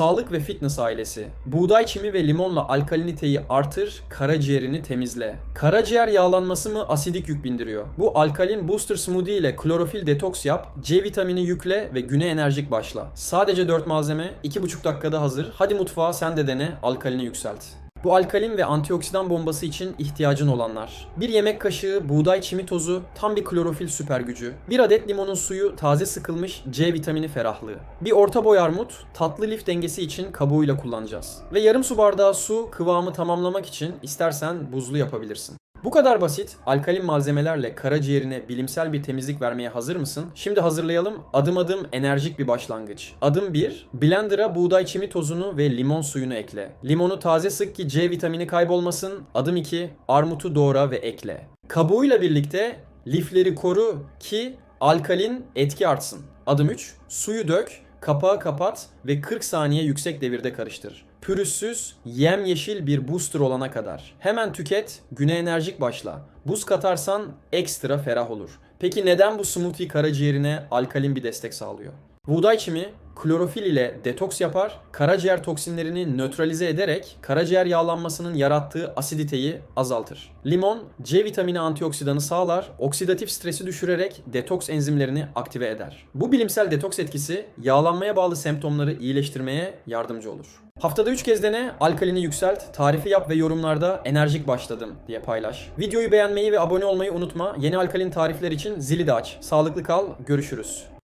Sağlık ve fitness ailesi. Buğday çimi ve limonla alkaliniteyi artır, karaciğerini temizle. Karaciğer yağlanması mı asidik yük bindiriyor? Bu alkalin booster smoothie ile klorofil detoks yap, C vitamini yükle ve güne enerjik başla. Sadece 4 malzeme, 2,5 dakikada hazır. Hadi mutfağa sen de dene, alkalini yükselt. Bu alkalin ve antioksidan bombası için ihtiyacın olanlar. Bir yemek kaşığı buğday çimi tozu, tam bir klorofil süper gücü. Bir adet limonun suyu, taze sıkılmış C vitamini ferahlığı. Bir orta boy armut, tatlı lif dengesi için kabuğuyla kullanacağız. Ve yarım su bardağı su kıvamı tamamlamak için istersen buzlu yapabilirsin. Bu kadar basit, alkalin malzemelerle karaciğerine bilimsel bir temizlik vermeye hazır mısın? Şimdi hazırlayalım. Adım adım enerjik bir başlangıç. Adım 1. Blender'a buğday çimi tozunu ve limon suyunu ekle. Limonu taze sık ki C vitamini kaybolmasın. Adım 2. Armutu doğra ve ekle. Kabuğuyla birlikte lifleri koru ki alkalin etki artsın. Adım 3. Suyu dök, kapağı kapat ve 40 saniye yüksek devirde karıştır. Pürüzsüz, yemyeşil bir booster olana kadar. Hemen tüket, güne enerjik başla. Buz katarsan ekstra ferah olur. Peki neden bu smoothie karaciğerine alkalin bir destek sağlıyor? Buğday çimi klorofil ile detoks yapar, karaciğer toksinlerini nötralize ederek karaciğer yağlanmasının yarattığı asiditeyi azaltır. Limon C vitamini antioksidanı sağlar, oksidatif stresi düşürerek detoks enzimlerini aktive eder. Bu bilimsel detoks etkisi yağlanmaya bağlı semptomları iyileştirmeye yardımcı olur. Haftada 3 kez dene, alkalini yükselt, tarifi yap ve yorumlarda enerjik başladım diye paylaş. Videoyu beğenmeyi ve abone olmayı unutma. Yeni alkalin tarifler için zili de aç. Sağlıklı kal, görüşürüz.